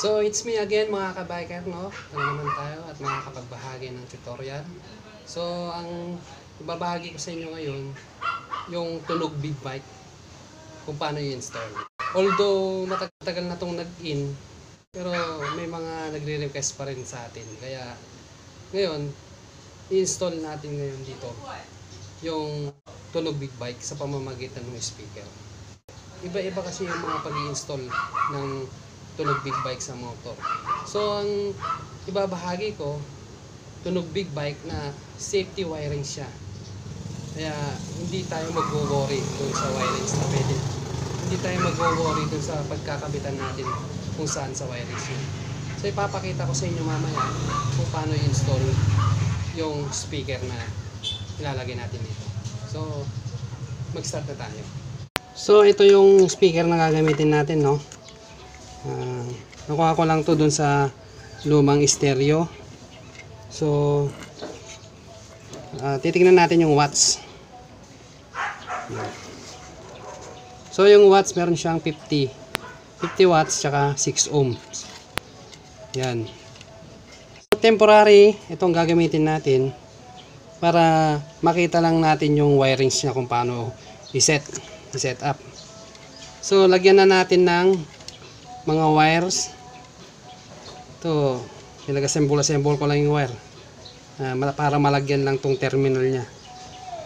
So, it's me again mga kabiker, no? Ano naman tayo at makakapagbahagi ng tutorial. So, ang ibabahagi ko sa inyo ngayon, yung tunog big bike, kung paano i-install. Although, matagal na itong nag-in, pero may mga nagre-request pa rin sa atin. Kaya, ngayon, i-install natin ngayon dito yung tunog big bike sa pamamagitan ng speaker. Iba-iba kasi yung mga pag install ng tunog big bike sa motor. So, ang ibabahagi ko, tunog big bike na safety wiring siya. Kaya, hindi tayo mag-worry dun sa wirings na pwede. Hindi tayo mag-worry dun sa pagkakabitan natin kung saan sa wirings yun. So, ipapakita ko sa inyo mamaya kung paano i-install yung speaker na ilalagay natin dito. So, mag-start na tayo. So, ito yung speaker na gagamitin natin, no? Ah, nakuha ko lang to dun sa lumang stereo. So, ah, titignan natin yung watts. So, yung watts meron siyang 50. 50 watts tsaka 6 ohms. Yan. So, temporary, itong gagamitin natin para makita lang natin yung wirings niya kung paano i-set, i-set up. So, lagyan na natin ng mga wires. Ito, pinag-assemble-assemble ko lang yung wire. Mala- para malagyan lang tong terminal niya.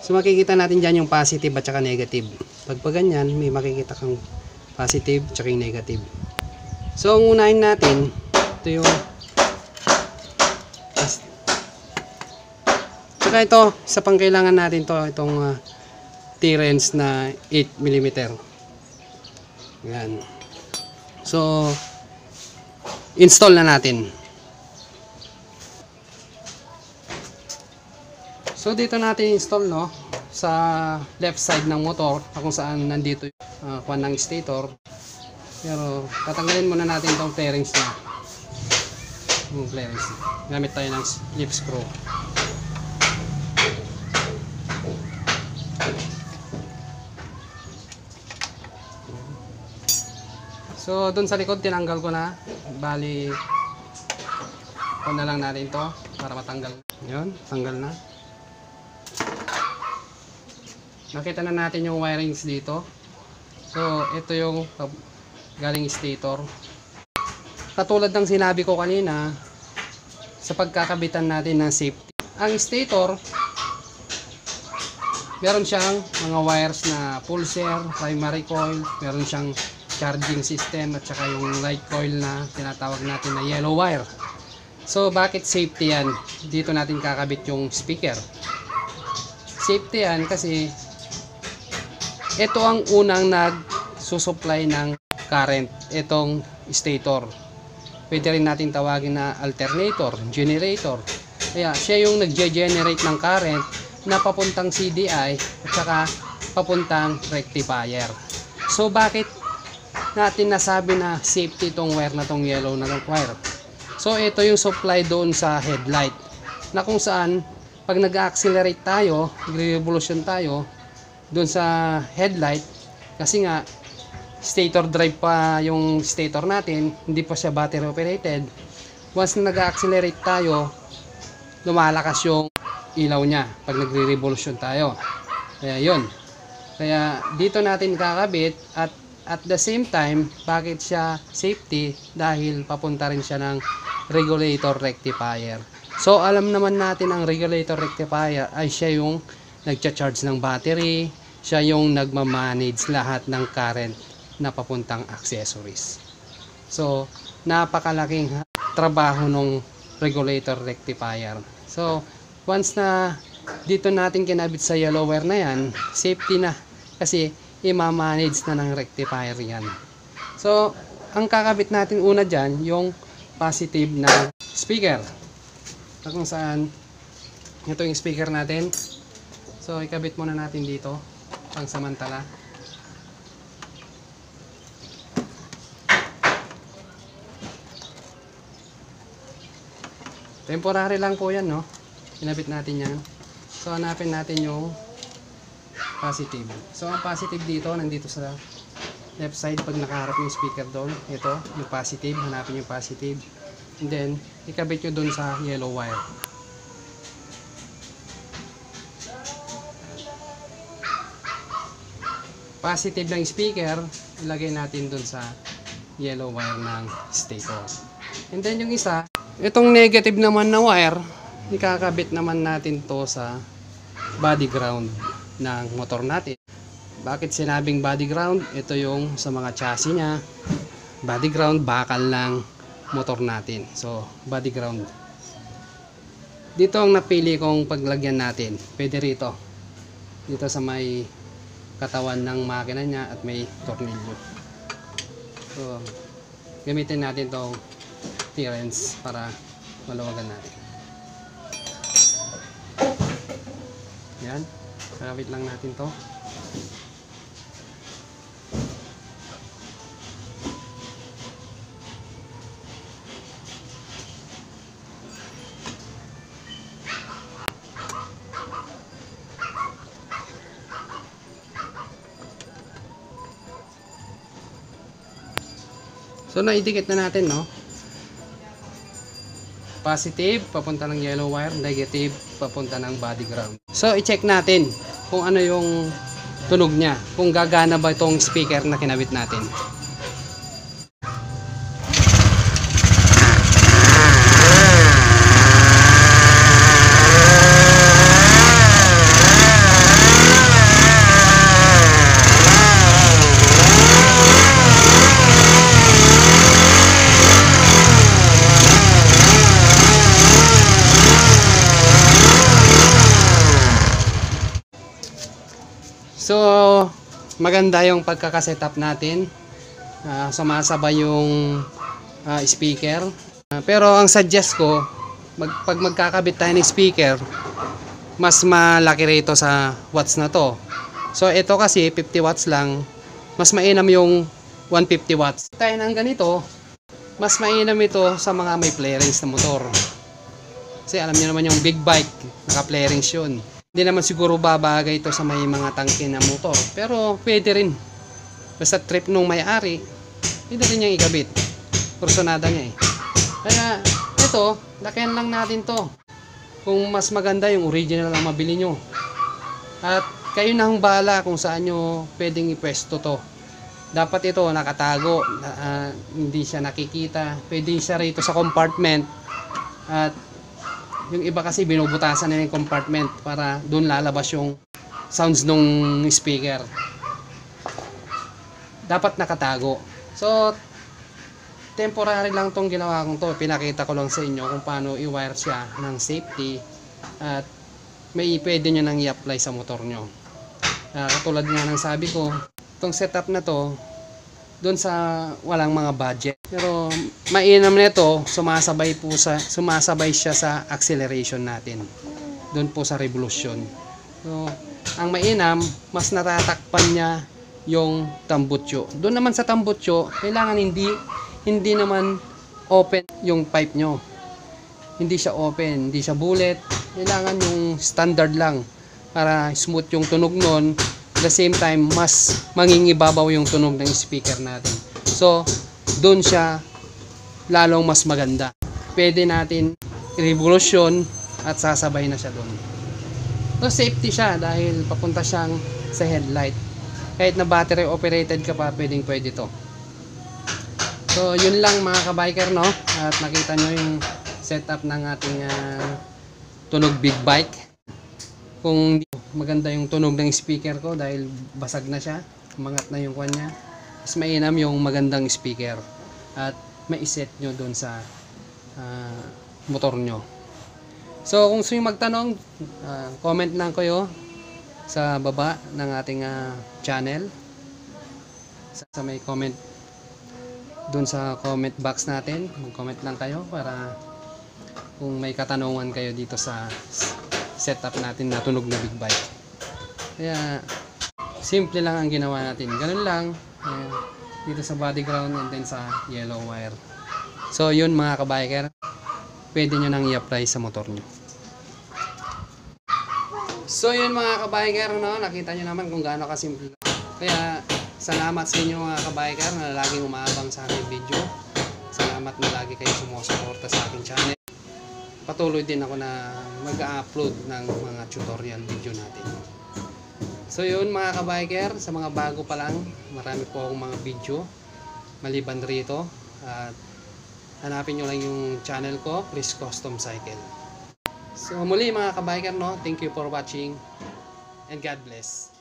So, makikita natin dyan yung positive at saka negative. Pag pa ganyan, may makikita kang positive at saka yung negative. So, ang unahin natin, ito yung Saka ito, sa pangkailangan natin to itong uh, T-Rens na 8 mm. Yan. So, install na natin. So, dito natin install, no? Sa left side ng motor, kung saan nandito yung uh, kwan ng stator. Pero, tatanggalin muna natin itong fairings niya. Yung fairings. Gamit tayo ng lip screw. So, dun sa likod, tinanggal ko na. Bali, ito na lang natin to para matanggal. Yun, tanggal na. Nakita na natin yung wirings dito. So, ito yung galing stator. Katulad ng sinabi ko kanina, sa pagkakabitan natin ng safety. Ang stator, meron siyang mga wires na pulser, primary coil, meron siyang charging system at saka yung light coil na tinatawag natin na yellow wire. So bakit safety yan? Dito natin kakabit yung speaker. Safety yan kasi ito ang unang nag-susupply ng current, itong stator. Pwede rin natin tawagin na alternator, generator. Kaya siya yung nagge-generate ng current na papuntang CDI at saka papuntang rectifier. So bakit natin nasabi na safety itong wire na tong yellow na wire. So ito yung supply doon sa headlight na kung saan pag nag-accelerate tayo, nagre-revolution tayo doon sa headlight kasi nga stator drive pa yung stator natin, hindi pa siya battery operated. Once na nag-accelerate tayo, lumalakas yung ilaw niya pag nagre-revolution tayo. Kaya yun. Kaya dito natin kakabit at at the same time, bakit siya safety? Dahil papunta rin siya ng regulator rectifier. So, alam naman natin ang regulator rectifier ay siya yung nagcha-charge ng battery, siya yung nagmamanage lahat ng current na papuntang accessories. So, napakalaking trabaho ng regulator rectifier. So, once na dito natin kinabit sa yellow wire na yan, safety na. Kasi, i-manage na ng rectifier yan. So, ang kakabit natin una dyan, yung positive na speaker. So, kung saan, ito yung speaker natin. So, ikabit muna natin dito, pang samantala. Temporary lang po yan, no? Kinabit natin yan. So, hanapin natin yung positive. So, ang positive dito, nandito sa left side pag nakaharap yung speaker doon. Ito, yung positive. Hanapin yung positive. And then, ikabit nyo doon sa yellow wire. Positive ng speaker, ilagay natin doon sa yellow wire ng stator. And then yung isa, itong negative naman na wire, ikakabit naman natin to sa body ground ng motor natin. Bakit sinabing body ground? Ito yung sa mga chassis niya. Body ground, bakal ng motor natin. So, body ground. Dito ang napili kong paglagyan natin. Pwede rito. Dito sa may katawan ng makina niya at may tornilyo. So, gamitin natin tong clearance para maluwagan natin. Yan. Kakabit lang natin to. So naidikit na natin no. Positive papunta ng yellow wire, negative papunta ng body ground. So i-check natin kung ano yung tunog niya, kung gagana ba itong speaker na kinabit natin. So, maganda yung pagkakasetup natin. Ah, sumasabay yung ah, speaker. Ah, pero ang suggest ko, mag, pag magkakabit tayo ng speaker, mas malaki rito sa watts na to. So, ito kasi 50 watts lang. Mas mainam yung 150 watts. Tayo ng ganito, mas mainam ito sa mga may flarings na motor. Kasi alam niyo naman yung big bike, naka-flarings yun. Hindi naman siguro babagay ito sa may mga tangke na motor. Pero pwede rin. Basta trip nung may-ari, pwede rin niyang ikabit. Personada niya eh. Kaya ito, lakihan lang natin to. Kung mas maganda yung original ang mabili nyo. At kayo na ang bahala kung saan nyo pwedeng ipwesto to. Dapat ito nakatago, na, ah, hindi siya nakikita. Pwede siya rito sa compartment. At yung iba kasi binubutasan na yung compartment para doon lalabas yung sounds nung speaker. Dapat nakatago. So, temporary lang tong ginawa kong to. Pinakita ko lang sa inyo kung paano i-wire siya ng safety at may pwede nyo nang i-apply sa motor nyo. Ah, katulad nga ng sabi ko, itong setup na to, doon sa walang mga budget. Pero mainam nito, sumasabay po sa sumasabay siya sa acceleration natin. Doon po sa revolution. So, ang mainam, mas natatakpan niya yung tambutso. Doon naman sa tambutso, kailangan hindi hindi naman open yung pipe nyo. Hindi siya open, hindi siya bullet. Kailangan yung standard lang para smooth yung tunog nun the same time mas mangingibabaw yung tunog ng speaker natin. So doon siya lalong mas maganda. Pwede natin revolution at sasabay na siya doon so safety siya dahil papunta siyang sa headlight. Kahit na battery operated ka pa pwedeng pwede to. So yun lang mga kabiker no? At nakita nyo yung setup ng ating ah, tunog big bike kung maganda yung tunog ng speaker ko dahil basag na siya, umangat na yung kanya. Mas mainam yung magandang speaker at maiset nyo doon sa ah, motor nyo. So kung gusto magtanong, ah, comment lang kayo sa baba ng ating ah, channel. Sa, sa may comment doon sa comment box natin, mag-comment lang kayo para kung may katanungan kayo dito sa setup natin na tunog na big bike. Kaya, simple lang ang ginawa natin. Ganun lang. Ayan, dito sa body ground and then sa yellow wire. So, yun mga kabiker. Pwede nyo nang i-apply sa motor nyo. So, yun mga kabiker, no? Nakita nyo naman kung gaano kasimple. Kaya, Salamat sa inyo mga kabiker na laging umaabang sa aking video. Salamat na lagi kayo sumusuporta sa aking channel. Patuloy din ako na mag-upload ng mga tutorial video natin. So yun mga kabiker, sa mga bago pa lang, marami po akong mga video maliban rito. At hanapin nyo lang yung channel ko, Chris Custom Cycle. So muli mga kabiker, no, thank you for watching and God bless.